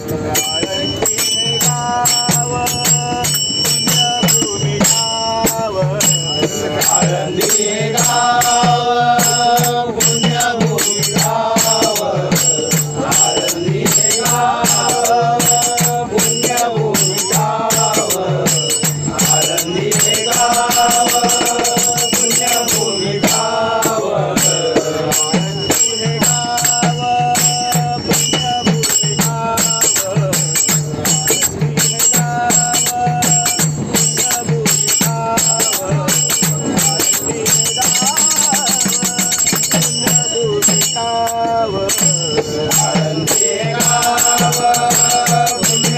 Obrigado. Baba,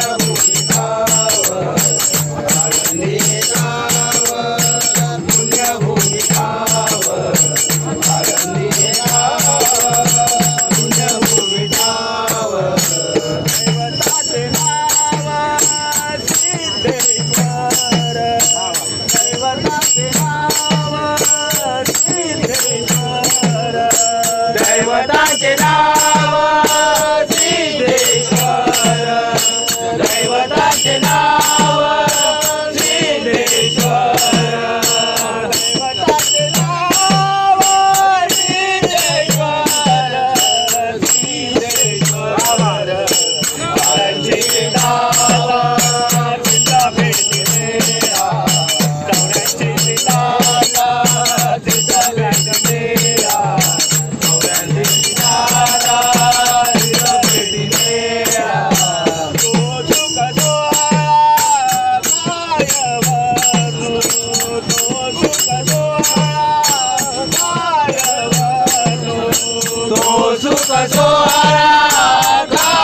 도수가 좋아라 좋아라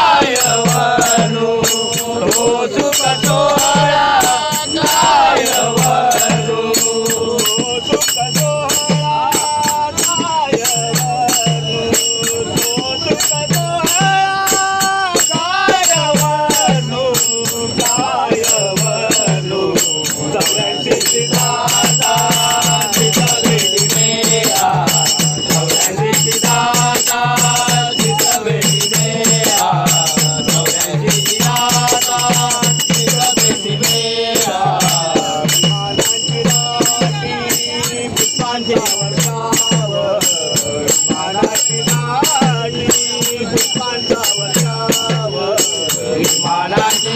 मानाची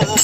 Oh,